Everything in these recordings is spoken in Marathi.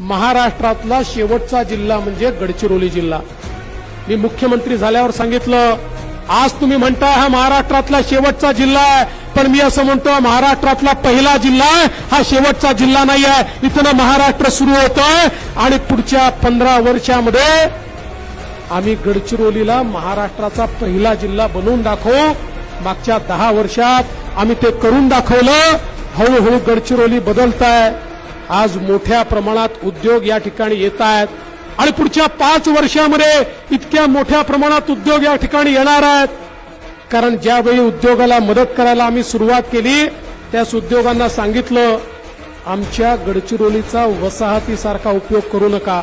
महाराष्ट्रातला शेवटचा जिल्हा म्हणजे गडचिरोली जिल्हा. मी मुख्यमंत्री झाल्यावर सांगितलं आज तुम्ही म्हणताय हा महाराष्ट्रातला शेवटचा जिल्हा आहे पण मी असं म्हणतो महाराष्ट्रातला पहिला जिल्हा आहे हा शेवटचा जिल्हा नाही आहे इथनं महाराष्ट्र सुरू होतं आणि पुढच्या पंधरा वर्षामध्ये आम्ही गडचिरोलीला महाराष्ट्राचा पहिला जिल्हा बनवून दाखवू. मागच्या दहा वर्षात आम्ही ते करून दाखवलं. हळूहळू गडचिरोली बदलत आहे आज मोठ्या प्रमाणात उद्योग या ठिकाणी येत आहेत. आणि पुढच्या पाच वर्षामध्ये इतक्या मोठ्या प्रमाणात उद्योग या ठिकाणी येणार आहेत. कारण ज्यावेळी उद्योगाला मदत करायला आम्ही सुरुवात केली त्याच उद्योगांना सांगितलं आमच्या गडचिरोलीचा वसाहतीसारखा उपयोग करू नका.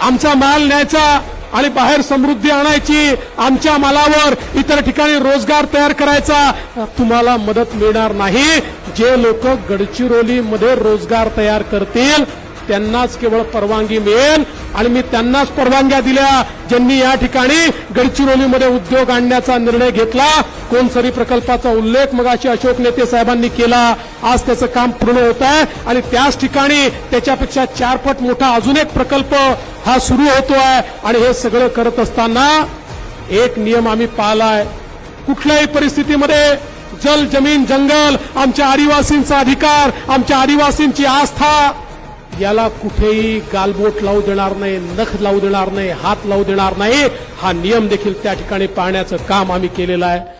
आमचा माल न्यायचा आणि बाहेर समृद्धी आणायची आमच्या मालावर इतर ठिकाणी रोजगार तयार करायचा. तुम्हाला मदत मिळणार नाही. जे लोक गडचिरोलीमध्ये रोजगार तयार करतील त्यांनाच केवळ परवानगी मिळेल. आणि मी त्यांनाच परवानग्या दिल्या. ज्यांनी या ठिकाणी गडचिरोलीमध्ये उद्योग आणण्याचा निर्णय घेतला कोणसरी प्रकल्पाचा उल्लेख मगाशी अशोक नेते साहेबांनी केला. आज त्याचं काम पूर्ण होत आहे. आणि त्याच ठिकाणी त्याच्यापेक्षा चारपट मोठा अजून एक प्रकल्प हा सुरू होतो आहे आणि हे सगळं करत असताना एक नियम आम्ही पाळलाय. कुठल्याही परिस्थितीमध्ये जल जमीन जंगल आमच्या आदिवासींचा अधिकार आमच्या आदिवासींची आस्था याला कुठेही गालबोट लावू देणार नाही नख लावू देणार नाही हात लावू देणार नाही. हा नियम देखील त्या ठिकाणी पाहण्याचं काम आम्ही केलेलं आहे.